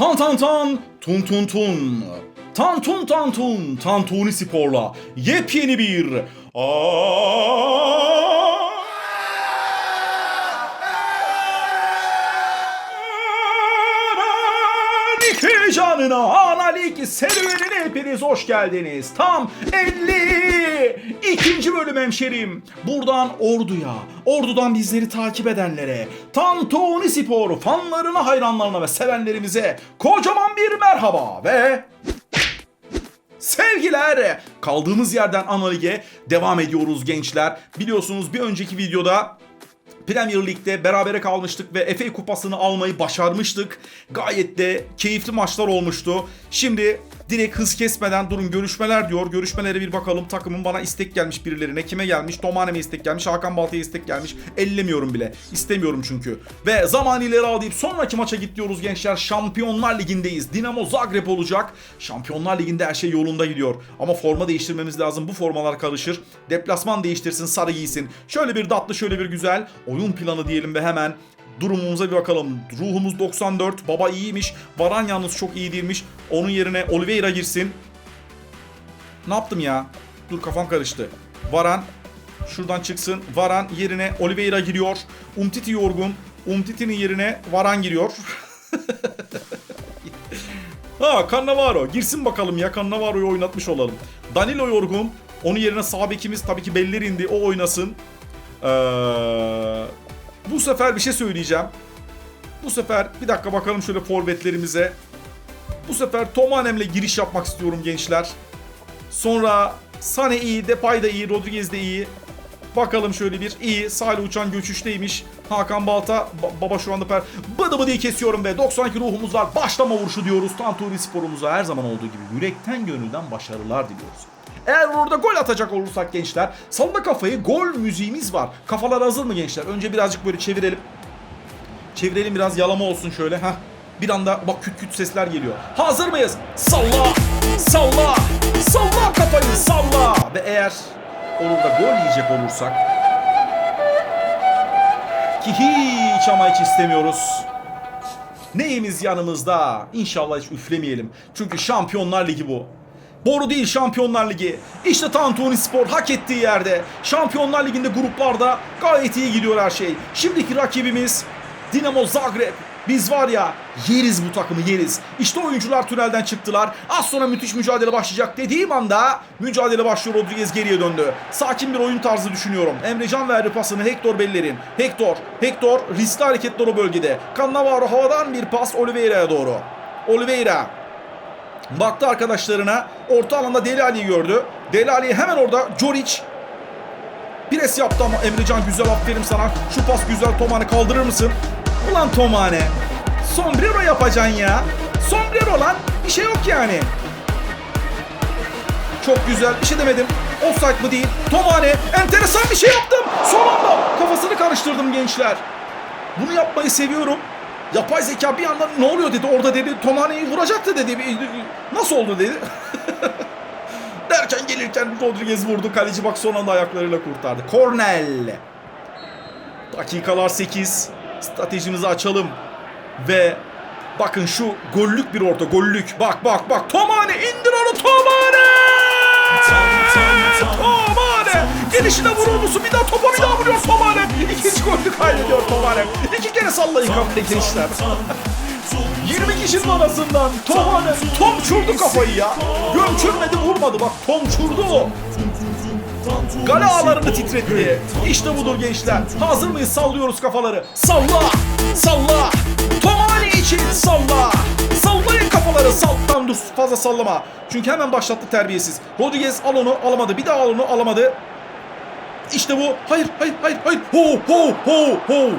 Tan tan tan, tun tun tun. Tan tun tan tun, Tantuni Spor'la yepyeni bir... Lig Lig serüvenine hepiniz hoş geldiniz. Tam 50 ikinci bölüm hemşerim. Buradan Ordu'ya, Ordu'dan bizleri takip edenlere, Tantuni Spor fanlarına, hayranlarına ve sevenlerimize kocaman bir merhaba ve Sevgiler! Kaldığımız yerden ana lige devam ediyoruz gençler. Biliyorsunuz bir önceki videoda Premier Lig'de berabere kalmıştık ve FA Kupası'nı almayı başarmıştık. Gayet de keyifli maçlar olmuştu. Şimdi direkt hız kesmeden durun görüşmeler diyor. Görüşmelere bir bakalım. Takımın bana istek gelmiş birilerine. Kime gelmiş? Tomane'me istek gelmiş. Hakan Balta'ya istek gelmiş. Ellemiyorum bile. İstemiyorum çünkü. Ve zaman ileri al deyip sonraki maça git diyoruz gençler. Şampiyonlar Ligi'ndeyiz. Dinamo Zagreb olacak. Şampiyonlar Ligi'nde her şey yolunda gidiyor. Ama forma değiştirmemiz lazım. Bu formalar karışır. Deplasman değiştirsin, sarı giysin. Şöyle bir tatlı, şöyle bir güzel oyun planı diyelim ve hemen durumumuza bir bakalım. Ruhumuz 94. Baba iyiymiş. Varan yalnız çok iyi değilmiş. Onun yerine Oliveira girsin. Ne yaptım ya? Dur kafam karıştı. Varan şuradan çıksın. Varan yerine Oliveira giriyor. Umtiti yorgun. Umtiti'nin yerine Varan giriyor. ha Cannavaro. Girsin bakalım ya. Cannavaro'yu oynatmış olalım. Danilo yorgun. Onun yerine sağ bekimiz tabii ki Bellerin indi. O oynasın. Ee, bu sefer bir şey söyleyeceğim. Bu sefer bir dakika bakalım şöyle forvetlerimize. Bu sefer Tomanem'le giriş yapmak istiyorum gençler. Sonra Sane iyi, Depay da iyi, Rodriguez de iyi. Bakalım şöyle bir iyi. Salih Uçan göçüşteymiş. Hakan Balta ba- baba şu anda per bıdı bıdı kesiyorum ve 92 ruhumuz var. Başlama vuruşu diyoruz. Tanturi sporumuza her zaman olduğu gibi yürekten gönülden başarılar diliyoruz. Eğer orada gol atacak olursak gençler salına kafayı gol müziğimiz var. Kafalar hazır mı gençler? Önce birazcık böyle çevirelim. Çevirelim biraz yalama olsun şöyle. Heh. Bir anda bak küt küt sesler geliyor. Hazır mıyız? Salla! Salla! Salla kafayı salla! Ve eğer olur da gol yiyecek olursak ki hiç ama hiç istemiyoruz. Neyimiz yanımızda? İnşallah hiç üflemeyelim. Çünkü Şampiyonlar Ligi bu. Boru değil Şampiyonlar Ligi. İşte Tantuni Spor hak ettiği yerde. Şampiyonlar Ligi'nde gruplarda gayet iyi gidiyor her şey. Şimdiki rakibimiz Dinamo Zagreb. Biz var ya yeriz bu takımı yeriz. İşte oyuncular tünelden çıktılar. Az sonra müthiş mücadele başlayacak dediğim anda mücadele başlıyor. Rodriguez geriye döndü. Sakin bir oyun tarzı düşünüyorum. Emrecan verdi pasını Hector Bellerin. Hector, Hector riskli hareketler o bölgede. Cannavaro havadan bir pas Oliveira'ya doğru. Oliveira Baktı arkadaşlarına. Orta alanda Deli Ali'yi gördü. Deli Ali hemen orada Joric Pres yaptı ama Emrecan güzel aferin sana. Şu pas güzel Tomane kaldırır mısın? Ulan Tomane. Sombrero yapacaksın ya. Sombrero lan. Bir şey yok yani. Çok güzel. Bir şey demedim. Offside mı değil. Tomane. Enteresan bir şey yaptım. Son anda. Kafasını karıştırdım gençler. Bunu yapmayı seviyorum. Yapay zeka bir anda ne oluyor dedi. Orada dedi Tomane'yi vuracaktı dedi. Nasıl oldu dedi. Derken gelirken Rodriguez vurdu. Kaleci bak son anda ayaklarıyla kurtardı. Cornell. Dakikalar 8. Stratejimizi açalım. Ve bakın şu gollük bir orta. Gollük. Bak bak bak. Tomane indir onu Tomane. Tomane. Gelişine vurur musun? Bir daha topa bir daha vuruyor Tomane. İkinci golü kaybediyor Tomane. İki kere sallayın kapıda gençler. 20 kişinin arasından Tomane Tom çurdu kafayı ya. Gömçürmedi vurmadı bak Tom çurdu o. Gale ağlarını titretti. İşte budur gençler. Hazır mıyız? Sallıyoruz kafaları. Salla! Salla! Tomani için salla! Sallayın kafaları. Sal. Tamam dur fazla sallama. Çünkü hemen başlattı terbiyesiz. Rodriguez al onu alamadı. Bir daha al onu alamadı. İşte bu. Hayır hayır hayır hayır. Ho ho ho ho.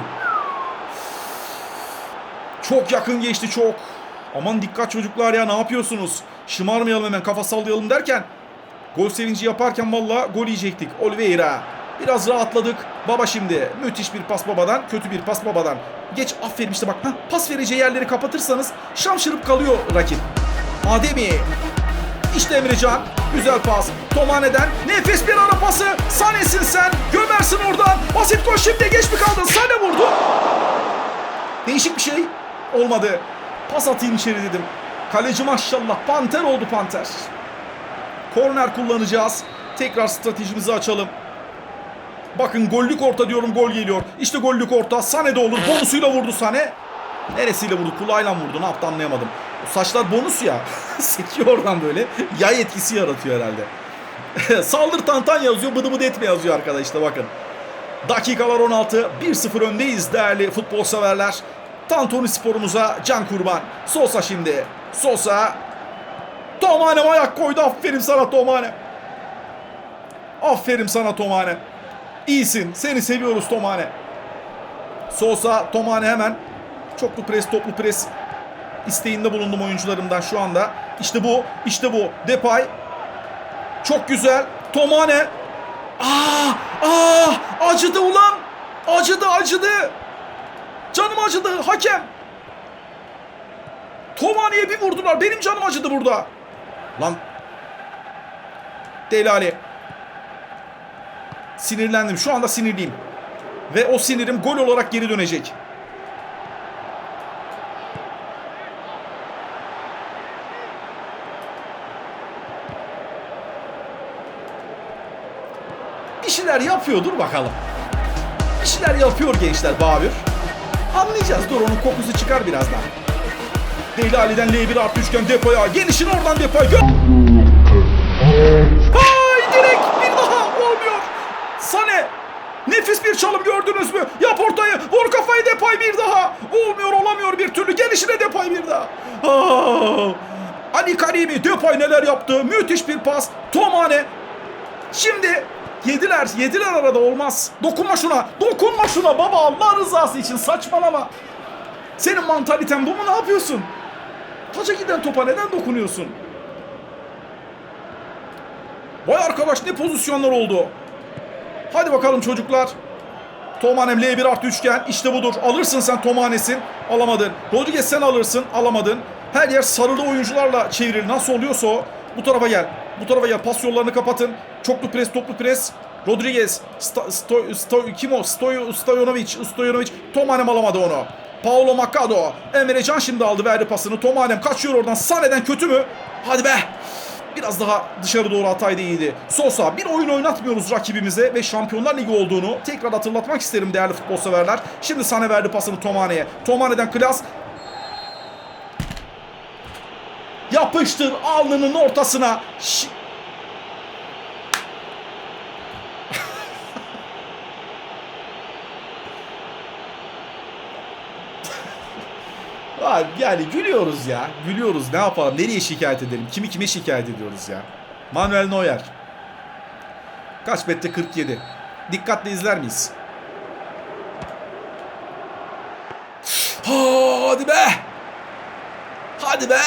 Çok yakın geçti çok. Aman dikkat çocuklar ya ne yapıyorsunuz? Şımarmayalım hemen kafa sallayalım derken Gol sevinci yaparken valla gol yiyecektik. Oliveira. Biraz rahatladık. Baba şimdi. Müthiş bir pas babadan. Kötü bir pas babadan. Geç aferin işte bak. Heh, pas vereceği yerleri kapatırsanız şamşırıp kalıyor rakip. Ademi. İşte Emrecan. Güzel pas. Tomane'den. Nefes bir ara pası. Sanesin sen. Gömersin oradan. Basit gol şimdi geç mi kaldın? Sane vurdu. Değişik bir şey. Olmadı. Pas atayım içeri dedim. Kaleci maşallah panter oldu panter. Korner kullanacağız. Tekrar stratejimizi açalım. Bakın gollük orta diyorum gol geliyor. İşte gollük orta. Sane de olur. Bonusuyla vurdu Sane. Neresiyle vurdu? Kulağıyla vurdu? Ne yaptı anlayamadım. Saçlar bonus ya. Sekiyor oradan böyle. Yay etkisi yaratıyor herhalde. Saldır tantan yazıyor. Bıdı bıdı etme yazıyor arkadaşlar bakın. Dakikalar 16. 1-0 öndeyiz değerli futbol severler. Tantuni sporumuza can kurban. Sosa şimdi. Sosa. Tomanem ayak koydu. Aferin sana Tomanem. Aferin sana Tomane. İyisin. Seni seviyoruz Tomane. Sosa, Tomane hemen. Çoklu pres, toplu pres isteğinde bulundum oyuncularımdan şu anda. İşte bu, işte bu. Depay. Çok güzel. Tomane. Aa, aa, acıdı ulan. Acıdı, acıdı. Canım acıdı. Hakem. Tomane'ye bir vurdular. Benim canım acıdı burada. Lan. Delali. Sinirlendim. Şu anda sinirliyim. Ve o sinirim gol olarak geri dönecek. Bir şeyler yapıyor. Bakalım. Bir şeyler yapıyor gençler Babür. Anlayacağız. Dur onun kokusu çıkar birazdan. Deli Ali'den L1 artı üçgen depoya. Gelişin oradan depoya. Gö Hay direkt bir daha olmuyor. Sane. Nefis bir çalım gördünüz mü? Yap ortayı. Vur kafayı Depay bir daha. Olmuyor olamıyor bir türlü. Gelişine Depay bir daha. Aa, Ali Karimi Depay neler yaptı? Müthiş bir pas. Tomane. Şimdi yediler. Yediler arada olmaz. Dokunma şuna. Dokunma şuna baba Allah rızası için saçmalama. Senin mantaliten bu mu? Ne yapıyorsun? Taca giden topa neden dokunuyorsun? Vay arkadaş ne pozisyonlar oldu. Hadi bakalım çocuklar. Tomanem L1 artı üçgen. İşte budur. Alırsın sen Tomanes'in. Alamadın. Rodriguez sen alırsın. Alamadın. Her yer sarılı oyuncularla çevrili. Nasıl oluyorsa o. Bu tarafa gel. Bu tarafa gel. Pas yollarını kapatın. Çoklu pres, toplu pres. Rodriguez. Sto, sto, sto, kim o? Stoy, Stojanovic. Stojanovic. Tomanem alamadı onu. Paolo Macado. Emre Can şimdi aldı verdi pasını. Tomanem kaçıyor oradan. Sane'den kötü mü? Hadi be. Biraz daha dışarı doğru hataydı iyiydi. Sosa bir oyun oynatmıyoruz rakibimize ve Şampiyonlar Ligi olduğunu tekrar hatırlatmak isterim değerli futbol severler. Şimdi Sane verdi pasını Tomane'ye. Tomane'den klas. Yapıştır alnının ortasına. Ş- yani gülüyoruz ya. Gülüyoruz. Ne yapalım? Nereye şikayet edelim? Kimi kime şikayet ediyoruz ya? Manuel Neuer. Kaç bette 47. Dikkatle izler miyiz? Hadi be! Hadi be!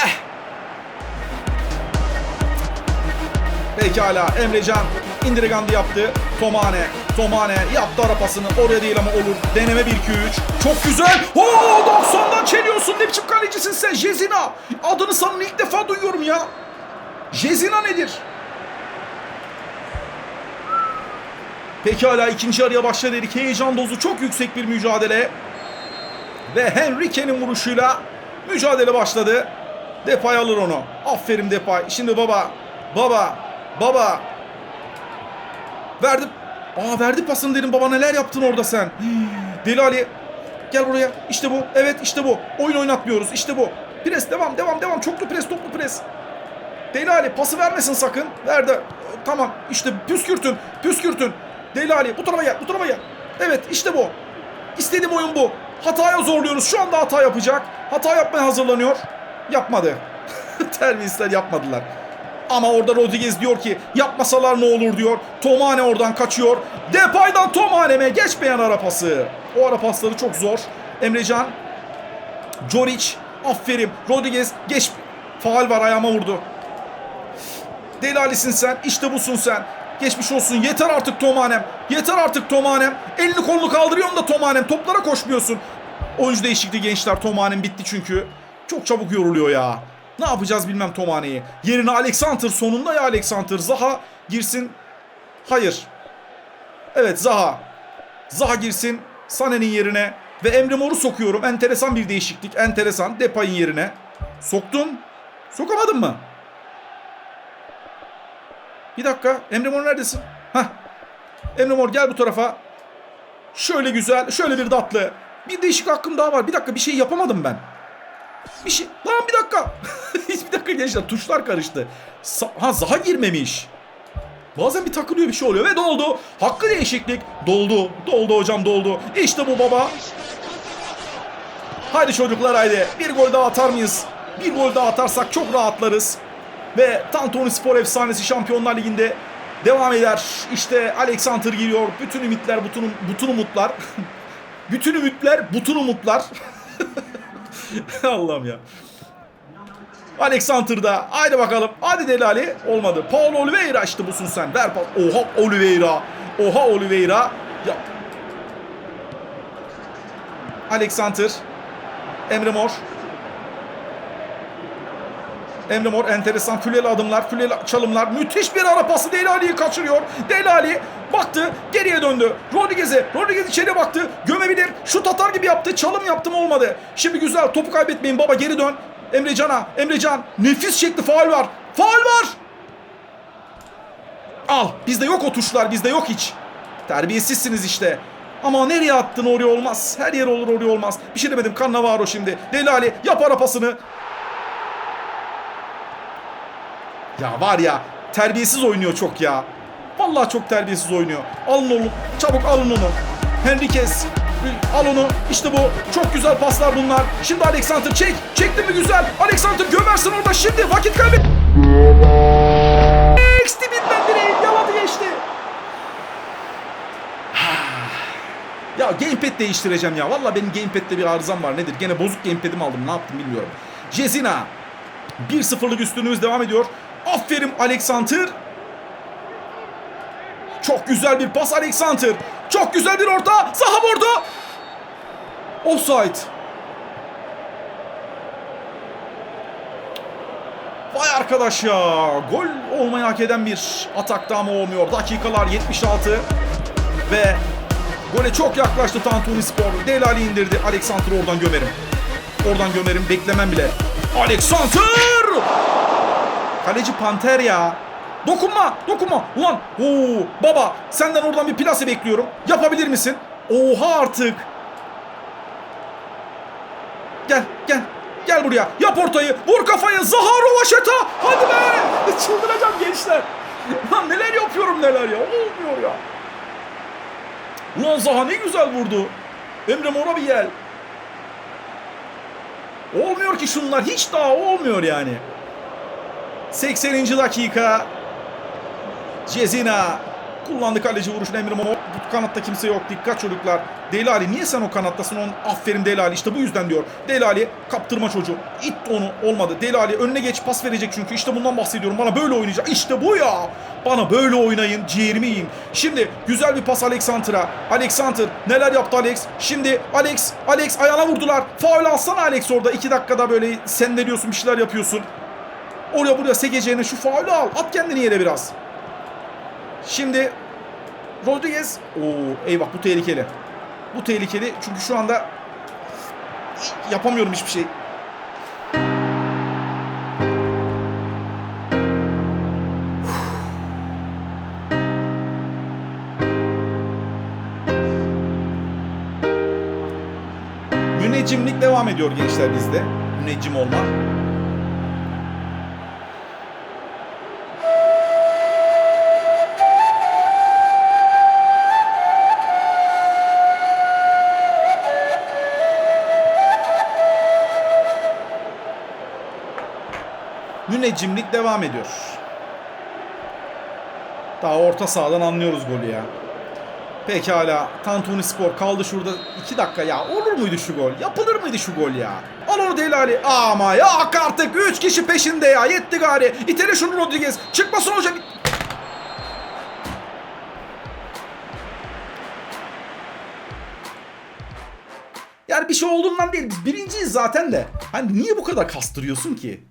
Pekala Emrecan Indiregandı yaptı. Tomane. Tomane yaptı ara pasını. Oraya değil ama olur. Deneme 1-2-3. Çok güzel. Oo 90'dan çeliyorsun. Ne biçim kalecisin sen? Jezina. Adını sanın ilk defa duyuyorum ya. Jezina nedir? Pekala ikinci araya başladı dedik. Heyecan dozu çok yüksek bir mücadele. Ve Henrique'nin vuruşuyla mücadele başladı. Depay alır onu. Aferin Depay. Şimdi baba. Baba. Baba. Verdi. Aa verdi pasını dedim baba neler yaptın orada sen. Hii, Deli Ali. Gel buraya. İşte bu. Evet işte bu. Oyun oynatmıyoruz. İşte bu. Pres devam devam devam. Çoklu pres toplu pres. Deli Ali pası vermesin sakın. Verdi. Tamam işte püskürtün. Püskürtün. Deli Ali bu tarafa gel. Bu tarafa gel. Evet işte bu. İstediğim oyun bu. Hataya zorluyoruz. Şu anda hata yapacak. Hata yapmaya hazırlanıyor. Yapmadı. Terbiyesizler yapmadılar. Ama orada Rodriguez diyor ki yapmasalar ne olur diyor. Tomane oradan kaçıyor. Depay'dan Tomane'me geçmeyen ara pası. O ara pasları çok zor. Emrecan. Joric. Aferin. Rodriguez geç. Faal var ayağıma vurdu. Delalisin sen. İşte busun sen. Geçmiş olsun. Yeter artık Tomanem. Yeter artık Tomanem. Elini kolunu kaldırıyorsun da Tomanem. Toplara koşmuyorsun. Oyuncu değişikliği gençler. Tomanem bitti çünkü. Çok çabuk yoruluyor ya. Ne yapacağız bilmem Tomane'yi. Yerine Alexander sonunda ya Alexander. Zaha girsin. Hayır. Evet Zaha. Zaha girsin. Sane'nin yerine. Ve Emre Mor'u sokuyorum. Enteresan bir değişiklik. Enteresan. Depay'ın yerine. Soktum. Sokamadın mı? Bir dakika. Emre Mor neredesin? Hah. Emre Mor gel bu tarafa. Şöyle güzel. Şöyle bir tatlı. Bir değişik hakkım daha var. Bir dakika bir şey yapamadım ben. Bir şey. Lan bir dakika. bir dakika gençler. Tuşlar karıştı. Sa- ha Zaha girmemiş. Bazen bir takılıyor bir şey oluyor ve doldu. Hakkı değişiklik. Doldu. Doldu hocam doldu. İşte bu baba. Haydi çocuklar haydi. Bir gol daha atar mıyız? Bir gol daha atarsak çok rahatlarız. Ve Tantuni Spor efsanesi Şampiyonlar Ligi'nde devam eder. İşte Alexander giriyor. Bütün ümitler, bütün, bütün umutlar. bütün ümitler, bütün umutlar. Allah'ım ya. Alexander'da. Haydi bakalım. Hadi Delali. Olmadı. Paulo Oliveira işte busun sen. Ver pas. Oha Oliveira. Oha Oliveira. Ya. Alexander. Emre Mor. Emre Mor enteresan füleli adımlar, füleli çalımlar. Müthiş bir ara pası Delali'yi kaçırıyor. Delali baktı, geriye döndü. Rodriguez'e, Rodriguez içeri baktı. Gömebilir. Şut atar gibi yaptı. Çalım yaptım olmadı. Şimdi güzel. Topu kaybetmeyin baba geri dön. Emrecan'a, Emrecan nefis şekli faul var. Faul var. Al. Bizde yok o tuşlar. Bizde yok hiç. Terbiyesizsiniz işte. Ama nereye attın oraya olmaz. Her yer olur oraya olmaz. Bir şey demedim. Cannavaro şimdi. Delali yap ara pasını. Ya var ya terbiyesiz oynuyor çok ya. Vallahi çok terbiyesiz oynuyor. Alın onu. Çabuk alın onu. Henriquez. Al onu. İşte bu. Çok güzel paslar bunlar. Şimdi Alexander çek. Çekti mi güzel. Alexander gömersin orada. Şimdi vakit kaybet. X dibinden direği yaladı geçti. Ya gamepad değiştireceğim ya. Vallahi benim gamepad'de bir arızam var. Nedir? Gene bozuk gamepad'imi aldım. Ne yaptım bilmiyorum. Jezina. 1-0'lık üstünlüğümüz devam ediyor. Aferin Alexander. Çok güzel bir pas Alexander. Çok güzel bir orta. Saha vurdu. Offside. Vay arkadaş ya. Gol olmayı hak eden bir atakta ama olmuyor. Dakikalar 76. Ve gole çok yaklaştı Tantuni Spor. Delali indirdi. Alexander oradan gömerim. Oradan gömerim. Beklemem bile. Alexander! Kaleci Panter ya. Dokunma, dokunma. Ulan, oo, baba senden oradan bir plase bekliyorum. Yapabilir misin? Oha artık. Gel, gel. Gel buraya. Yap ortayı. Vur kafayı. Zaha Rovaşeta. Hadi be. Çıldıracağım gençler. Lan neler yapıyorum neler ya. Olmuyor ya. Ulan Zaha ne güzel vurdu. Emre Mor'a bir gel. Olmuyor ki şunlar. Hiç daha olmuyor yani. 80. dakika. Cezina kullandı kaleci vuruşunu Emre Mor. Bu kanatta kimse yok. Dikkat çocuklar. Delali niye sen o kanattasın? On aferin Delali işte bu yüzden diyor. Delali kaptırma çocuğu. İt onu olmadı. Delali önüne geç pas verecek çünkü. İşte bundan bahsediyorum. Bana böyle oynayacak. İşte bu ya. Bana böyle oynayın. Ciğerimi yiyin. Şimdi güzel bir pas Alexander'a. Alexander neler yaptı Alex? Şimdi Alex Alex ayağına vurdular. Faul alsana Alex orada. 2 dakikada böyle sendeliyorsun bir şeyler yapıyorsun. Oraya buraya sekeceğine şu faulü al. At kendini yere biraz. Şimdi Rodriguez. Oo eyvah bu tehlikeli. Bu tehlikeli çünkü şu anda yapamıyorum hiçbir şey. Müneccimlik devam ediyor gençler bizde. Müneccim olma. Müneccimlik devam ediyor. Daha orta sahadan anlıyoruz golü ya. Pekala. Tantuni Spor kaldı şurada 2 dakika ya. Olur muydu şu gol? Yapılır mıydı şu gol ya? Al onu Delali. Ama ya artık 3 kişi peşinde ya. Yetti gari. İtele şunu Rodriguez. Çıkmasın hocam. Yani bir şey olduğundan değil. Biz birinciyiz zaten de. Hani niye bu kadar kastırıyorsun ki?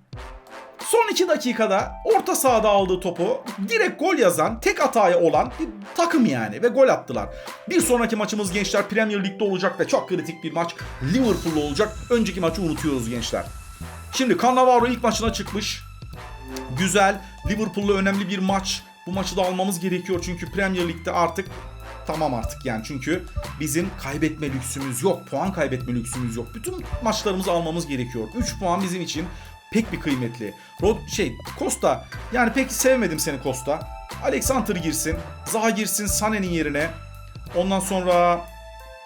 Son 12 dakikada orta sahada aldığı topu direkt gol yazan, tek hataya olan bir takım yani ve gol attılar. Bir sonraki maçımız gençler Premier Lig'de olacak ve çok kritik bir maç Liverpool'la olacak. Önceki maçı unutuyoruz gençler. Şimdi Cannavaro ilk maçına çıkmış. Güzel. Liverpool'la önemli bir maç. Bu maçı da almamız gerekiyor çünkü Premier Lig'de artık tamam artık yani çünkü bizim kaybetme lüksümüz yok. Puan kaybetme lüksümüz yok. Bütün maçlarımızı almamız gerekiyor. 3 puan bizim için pek bir kıymetli. Rod şey Costa yani pek sevmedim seni Costa. Alexander girsin. Zaha girsin Sané'nin yerine. Ondan sonra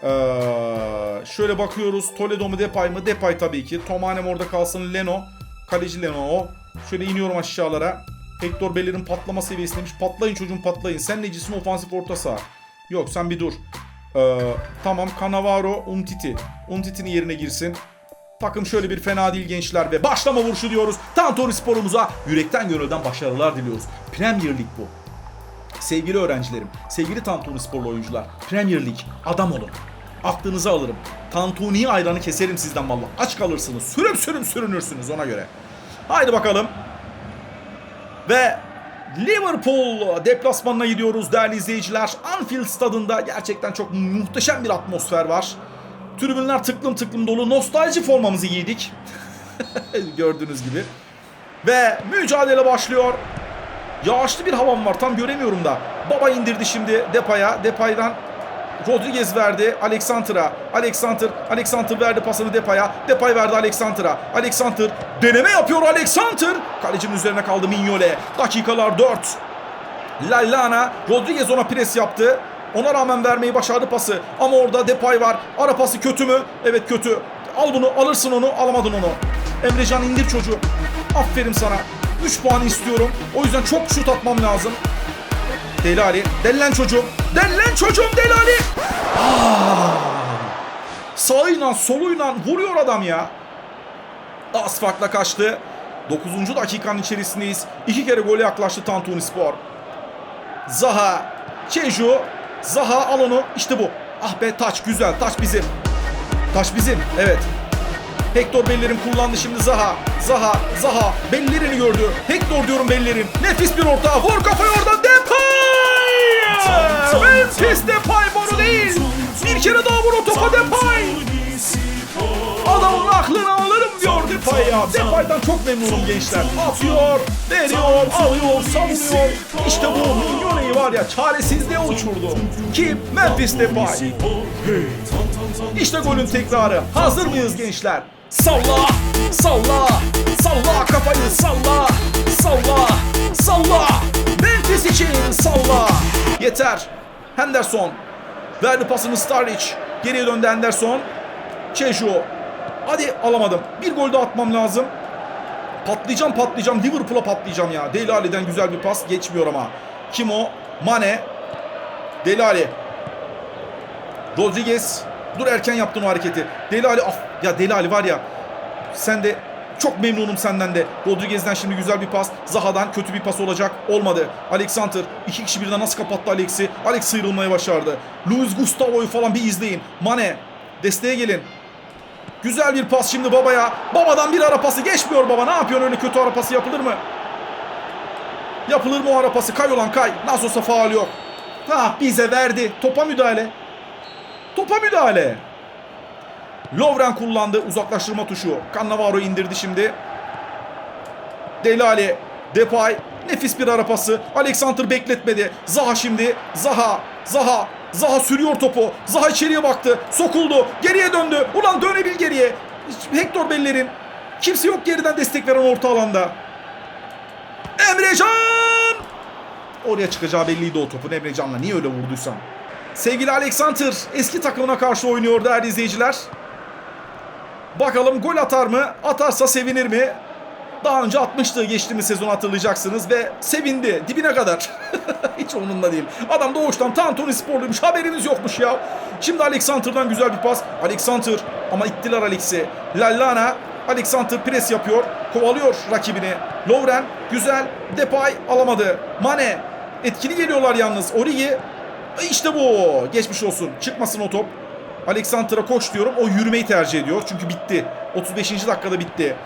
eee, şöyle bakıyoruz. Toledo mu Depay mı? Depay tabii ki. Tomanem orada kalsın. Leno. Kaleci Leno o. Şöyle iniyorum aşağılara. Hector Beller'in patlama seviyesindeymiş. Patlayın çocuğum patlayın. Sen necisin ofansif orta saha? Yok sen bir dur. Ee, tamam Cannavaro Umtiti. Umtiti'nin yerine girsin. Takım şöyle bir fena değil gençler ve başlama vuruşu diyoruz. Tantori sporumuza yürekten gönülden başarılar diliyoruz. Premier Lig bu. Sevgili öğrencilerim, sevgili Tantuni sporlu oyuncular, Premier Lig adam olun. Aklınızı alırım. Tantuni'yi ayranı keserim sizden valla. Aç kalırsınız. Sürüm sürüm sürünürsünüz ona göre. Haydi bakalım. Ve Liverpool deplasmanına gidiyoruz değerli izleyiciler. Anfield stadında gerçekten çok muhteşem bir atmosfer var. Tribünler tıklım tıklım dolu. Nostalji formamızı giydik. Gördüğünüz gibi. Ve mücadele başlıyor. Yağışlı bir havam var tam göremiyorum da. Baba indirdi şimdi Depay'a. Depay'dan Rodriguez verdi Alexander'a. Alexander, Alexander verdi pasını Depay'a. Depay verdi Alexander'a. Alexander deneme yapıyor Alexander. Kalecinin üzerine kaldı Mignole. Dakikalar 4. Lallana, Rodriguez ona pres yaptı. Ona rağmen vermeyi başardı pası. Ama orada Depay var. Ara pası kötü mü? Evet kötü. Al bunu, alırsın onu, alamadın onu. Emrecan indir çocuğu. Aferin sana. 3 puan istiyorum. O yüzden çok şut atmam lazım. Deli Ali. Delilen çocuğum. Delilen çocuğum Deli Ali. Ah! Sağıyla soluyla vuruyor adam ya. Az farkla kaçtı. 9. dakikanın içerisindeyiz. İki kere gole yaklaştı Tantuni Spor. Zaha. Çeju. Zaha al onu. İşte bu. Ah be taç güzel. Taç bizim. Taç bizim. Evet. Hector Bellerin kullandı şimdi Zaha. Zaha, Zaha Bellerin'i gördü. Hector diyorum Bellerin. Nefis bir orta. Vur kafayı oradan Depay! Memphis Depay boru değil. Bir kere daha vur o topa Depay. Adamın Depay ya. Depay'dan çok memnunum gençler. Atıyor, veriyor, alıyor, savunuyor. İşte bu Mignone'yi var ya çaresizliğe uçurdu. Kim? Memphis Depay. İşte golün tekrarı. Hazır mıyız gençler? Salla, salla, salla kafayı salla, salla, salla. Memphis için salla. Yeter. Henderson. Verdi pasını Starlic. Geriye döndü Henderson. Çeju. Hadi alamadım. Bir gol daha atmam lazım. Patlayacağım patlayacağım. Liverpool'a patlayacağım ya. Deli Ali'den güzel bir pas. Geçmiyor ama. Kim o? Mane. Deli Ali. Rodriguez. Dur erken yaptın o hareketi. Deli Ali. Af. Ya Deli Ali var ya. Sen de çok memnunum senden de. Rodriguez'den şimdi güzel bir pas. Zaha'dan kötü bir pas olacak. Olmadı. Alexander. iki kişi birden nasıl kapattı Alex'i? Alex sıyrılmayı başardı. Luis Gustavo'yu falan bir izleyin. Mane. Desteğe gelin. Güzel bir pas şimdi babaya. Babadan bir ara pası geçmiyor baba. Ne yapıyorsun öyle kötü ara pası yapılır mı? Yapılır mı o ara pası? Kay olan kay. Nasıl olsa faal yok. Ha bize verdi. Topa müdahale. Topa müdahale. Lovren kullandı uzaklaştırma tuşu. Cannavaro indirdi şimdi. Deli Ali. Depay. Nefis bir ara pası. Alexander bekletmedi. Zaha şimdi. Zaha. Zaha. Zaha sürüyor topu. Zaha içeriye baktı. Sokuldu. Geriye döndü. Ulan dönebil geriye. Hector Beller'in. Kimse yok geriden destek veren orta alanda. Emrecan! Oraya çıkacağı belliydi o topun Emrecan'la. Niye öyle vurduysam. Sevgili Alexander eski takımına karşı oynuyor değerli izleyiciler. Bakalım gol atar mı? Atarsa sevinir mi? Daha önce atmıştı geçtiğimiz sezon hatırlayacaksınız ve sevindi dibine kadar. Hiç onunla değil. Adam doğuştan Tantuni sporluymuş haberiniz yokmuş ya. Şimdi Alexander'dan güzel bir pas. Alexander ama ittiler Alex'i. Lallana Alexander pres yapıyor. Kovalıyor rakibini. Lovren güzel. Depay alamadı. Mane etkili geliyorlar yalnız. Origi işte bu. Geçmiş olsun. Çıkmasın o top. Alexander'a koş diyorum. O yürümeyi tercih ediyor. Çünkü bitti. 35. dakikada bitti.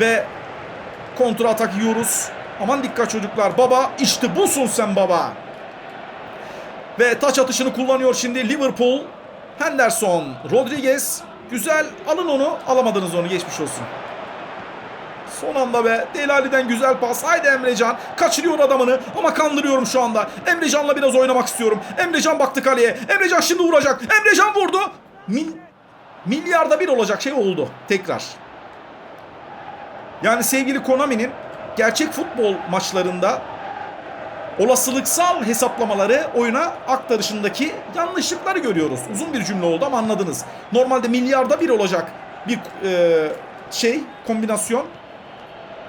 Ve Kontra atak yiyoruz. Aman dikkat çocuklar. Baba işte busun sen baba. Ve taç atışını kullanıyor şimdi Liverpool. Henderson, Rodriguez. Güzel. Alın onu. Alamadınız onu. Geçmiş olsun. Son anda be. Delali'den güzel pas. Haydi Emrecan. Kaçırıyor adamını ama kandırıyorum şu anda. Emrecan'la biraz oynamak istiyorum. Emrecan baktı kaleye. Emrecan şimdi vuracak. Emrecan vurdu. Mil, milyarda bir olacak şey oldu. Tekrar. Yani sevgili Konami'nin gerçek futbol maçlarında olasılıksal hesaplamaları oyuna aktarışındaki yanlışlıkları görüyoruz. Uzun bir cümle oldu ama anladınız. Normalde milyarda bir olacak bir e, şey kombinasyon.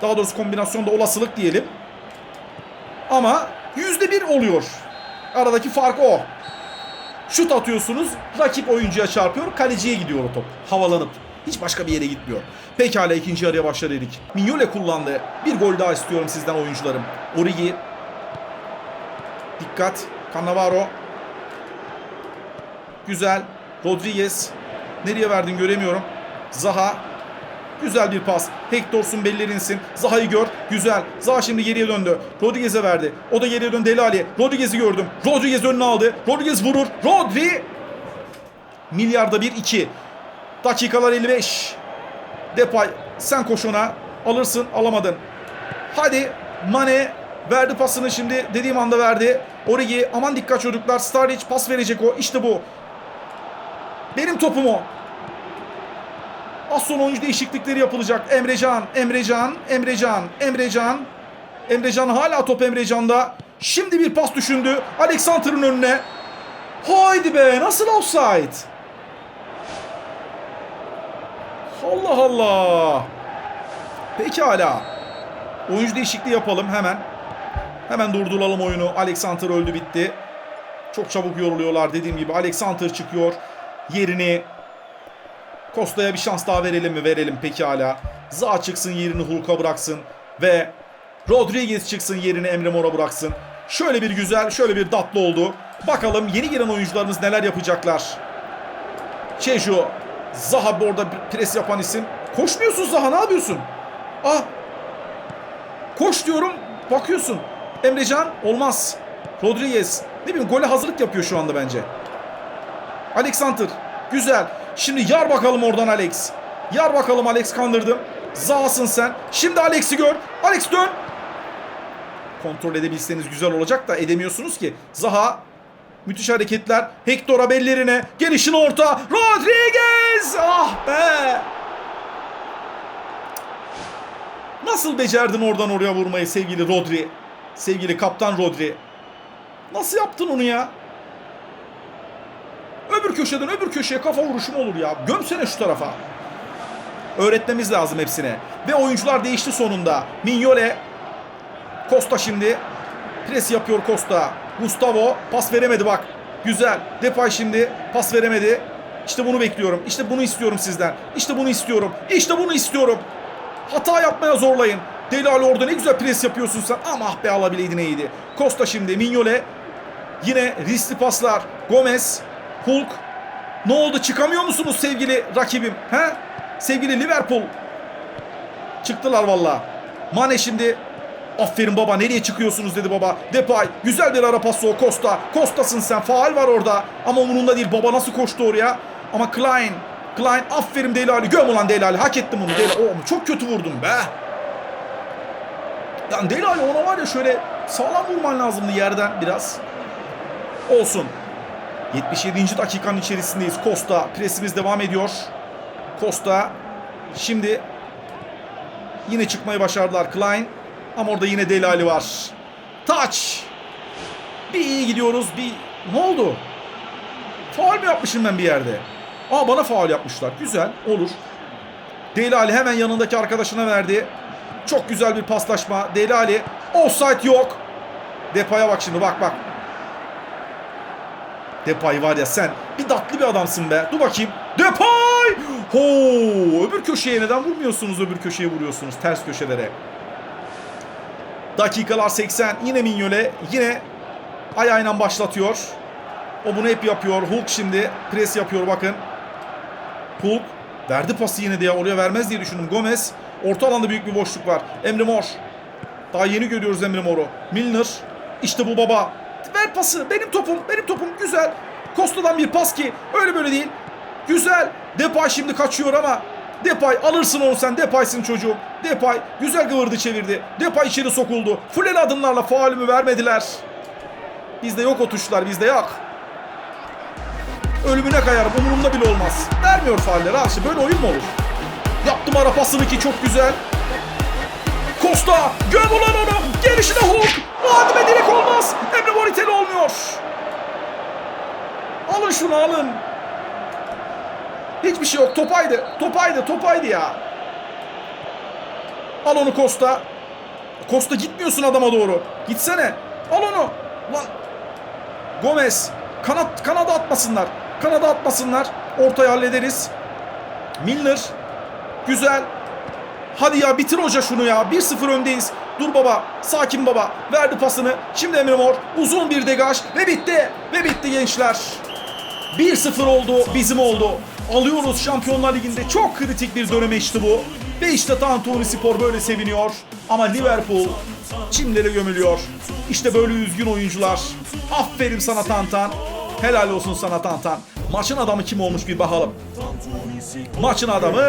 Daha doğrusu kombinasyonda olasılık diyelim. Ama yüzde bir oluyor. Aradaki fark o. Şut atıyorsunuz, rakip oyuncuya çarpıyor, kaleciye gidiyor o top. Havalanıp. Hiç başka bir yere gitmiyor. Pekala ikinci yarıya başladı dedik. Mignole kullandı. Bir gol daha istiyorum sizden oyuncularım. Origi. Dikkat. Cannavaro. Güzel. Rodriguez. Nereye verdin göremiyorum. Zaha. Güzel bir pas. Hector'sun bellerinsin. Zaha'yı gör. Güzel. Zaha şimdi geriye döndü. Rodriguez'e verdi. O da geriye döndü Deli Ali. Rodriguez'i gördüm. Rodriguez önüne aldı. Rodriguez vurur. Rodri. Milyarda bir iki. Dakikalar 55. Depay sen koş ona. Alırsın alamadın. Hadi Mane verdi pasını şimdi dediğim anda verdi. Origi aman dikkat çocuklar. Starlic pas verecek o. İşte bu. Benim topum o. Az sonra oyuncu değişiklikleri yapılacak. Emrecan, Emrecan, Emrecan, Emrecan. Emrecan hala top Emrecan'da. Şimdi bir pas düşündü. Alexander'ın önüne. Haydi be nasıl offside? Allah Allah. Pekala. Oyuncu değişikliği yapalım hemen. Hemen durduralım oyunu. Alexander öldü bitti. Çok çabuk yoruluyorlar dediğim gibi. Alexander çıkıyor. Yerini Costa'ya bir şans daha verelim mi? Verelim pekala. Za çıksın yerini Hulk'a bıraksın. Ve Rodriguez çıksın yerini Emre Mor'a bıraksın. Şöyle bir güzel, şöyle bir tatlı oldu. Bakalım yeni giren oyuncularımız neler yapacaklar. Çeju. Zaha orada pres yapan isim. Koşmuyorsun Zaha ne yapıyorsun? Ah. Koş diyorum. Bakıyorsun. Emrecan olmaz. Rodriguez. Ne bileyim gole hazırlık yapıyor şu anda bence. Alexander. Güzel. Şimdi yar bakalım oradan Alex. Yar bakalım Alex kandırdım. Zaha'sın sen. Şimdi Alex'i gör. Alex dön. Kontrol edebilseniz güzel olacak da edemiyorsunuz ki. Zaha Müthiş hareketler. Hector'a bellerine. Gelişin orta. Rodriguez! Ah be! Nasıl becerdin oradan oraya vurmayı sevgili Rodri? Sevgili kaptan Rodri. Nasıl yaptın onu ya? Öbür köşeden öbür köşeye kafa vuruşum olur ya. Gömsene şu tarafa. Öğretmemiz lazım hepsine. Ve oyuncular değişti sonunda. Mignole. Costa şimdi. Pres yapıyor Costa. Gustavo pas veremedi bak. Güzel. Depay şimdi pas veremedi. İşte bunu bekliyorum. İşte bunu istiyorum sizden. İşte bunu istiyorum. İşte bunu istiyorum. Hata yapmaya zorlayın. Deli Ali orada ne güzel pres yapıyorsun sen. Ama ah be alabileydin iyiydi. Costa şimdi. Mignole. Yine riskli paslar. Gomez. Hulk. Ne oldu? Çıkamıyor musunuz sevgili rakibim? He? Sevgili Liverpool. Çıktılar valla. Mane şimdi Aferin baba nereye çıkıyorsunuz dedi baba. Depay güzel bir ara pası o Costa. Costa'sın sen faal var orada. Ama umurunda değil baba nasıl koştu oraya. Ama Klein. Klein aferin Deli Ali. Göm ulan Deli Ali hak ettim bunu. Deli oh, çok kötü vurdum be. Yani Deli Ali ona var ya şöyle sağlam vurman lazımdı yerden biraz. Olsun. 77. dakikanın içerisindeyiz. Costa presimiz devam ediyor. Costa şimdi yine çıkmayı başardılar. Klein ama orada yine Deli Ali var. Taç. Bir iyi gidiyoruz. Bir ne oldu? Faul mü yapmışım ben bir yerde? Aa bana faul yapmışlar. Güzel. Olur. Deli Ali hemen yanındaki arkadaşına verdi. Çok güzel bir paslaşma. Deli Ali. Offside yok. Depay'a bak şimdi bak bak. Depay var ya sen bir tatlı bir adamsın be. Dur bakayım. Depay! Ho! Öbür köşeye neden vurmuyorsunuz? Öbür köşeye vuruyorsunuz. Ters köşelere. Dakikalar 80. Yine Mignole. Yine ayağıyla başlatıyor. O bunu hep yapıyor. Hulk şimdi pres yapıyor bakın. Hulk verdi pası yine diye oraya vermez diye düşündüm. Gomez. Orta alanda büyük bir boşluk var. Emre Mor. Daha yeni görüyoruz Emre Mor'u. Milner. İşte bu baba. Ver pası. Benim topum. Benim topum. Güzel. Costa'dan bir pas ki. Öyle böyle değil. Güzel. Depay şimdi kaçıyor ama. Depay alırsın onu sen. Depay'sın çocuğum. Depay güzel kıvırdı çevirdi. Depay içeri sokuldu. Fulel adımlarla faulümü vermediler. Bizde yok o tuşlar. Bizde yok. Ölümüne kayarım. Umurumda bile olmaz. Vermiyor faulleri. Ha işte böyle oyun mu olur? Yaptım ara pasını ki çok güzel. Costa göm ulan onu. Gelişine Hulk. Hadi be direkt olmaz. Emre Moriteli olmuyor. Alın şunu alın. Hiçbir şey yok. Topaydı. Topaydı. Topaydı ya. Al onu Costa. Costa gitmiyorsun adama doğru. Gitsene. Al onu. Lan. Gomez. Kanat, kanada atmasınlar. Kanada atmasınlar. Ortaya hallederiz. Milner. Güzel. Hadi ya bitir hoca şunu ya. 1-0 öndeyiz. Dur baba. Sakin baba. Verdi pasını. Şimdi Emre Mor. Uzun bir degaj. Ve bitti. Ve bitti gençler. 1-0 oldu. Bizim oldu. Alıyoruz Şampiyonlar Ligi'nde. Çok kritik bir döneme işte bu. Ve işte Tantuni Spor böyle seviniyor. Ama Liverpool çimlere gömülüyor. İşte böyle üzgün oyuncular. Aferin sana Tantan. Helal olsun sana Tantan. Maçın adamı kim olmuş bir bakalım. Maçın adamı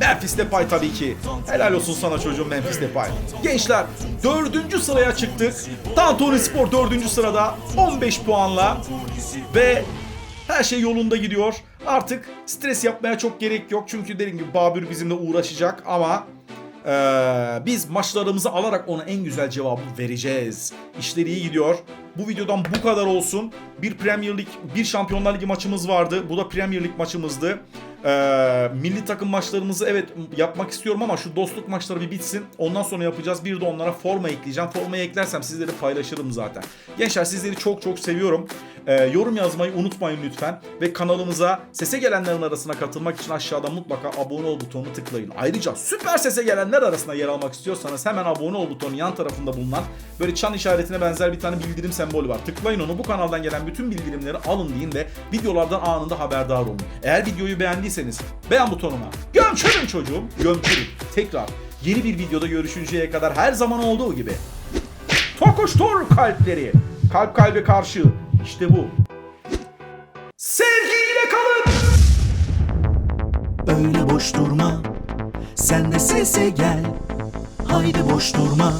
Memphis Depay tabii ki. Helal olsun sana çocuğum Memphis Depay. Gençler dördüncü sıraya çıktık. Tantuni Spor dördüncü sırada 15 puanla ve her şey yolunda gidiyor. Artık stres yapmaya çok gerek yok. Çünkü dediğim gibi Babür bizimle uğraşacak ama ee, biz maçlarımızı alarak ona en güzel cevabı vereceğiz. İşleri iyi gidiyor. Bu videodan bu kadar olsun. Bir Premier Lig, bir Şampiyonlar Ligi maçımız vardı. Bu da Premier Lig maçımızdı. Ee, milli takım maçlarımızı evet yapmak istiyorum ama şu dostluk maçları bir bitsin. Ondan sonra yapacağız. Bir de onlara forma ekleyeceğim. Formayı eklersem sizlere paylaşırım zaten. Gençler sizleri çok çok seviyorum. Ee, yorum yazmayı unutmayın lütfen. Ve kanalımıza sese gelenlerin arasına katılmak için aşağıda mutlaka abone ol butonunu tıklayın. Ayrıca süper sese gelenler arasında yer almak istiyorsanız hemen abone ol butonun yan tarafında bulunan böyle çan işaretine benzer bir tane bildirim sembolü var. Tıklayın onu. Bu kanaldan gelen bütün bildirimleri alın deyin ve videolardan anında haberdar olun. Eğer videoyu beğendiyseniz beğen butonuna gömçürün çocuğum. Gömçürün. Tekrar yeni bir videoda görüşünceye kadar her zaman olduğu gibi Tokuştur kalpleri. Kalp kalbe karşı. İşte bu. Sevgiyle kalın. Öyle boş durma. Sen de sese gel. Haydi boş durma.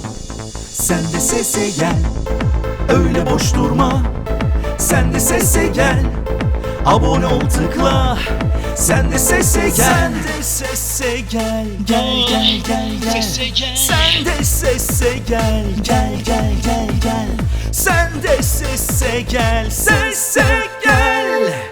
Sen de sese gel. Öyle boş durma. Sen de sese gel. Abone ol tıkla. Sen de sese gel. Sen de sese gel. Gel gel gel gel. Sen de sese gel. Gel gel gel gel sen de sesse gel, sesse gel.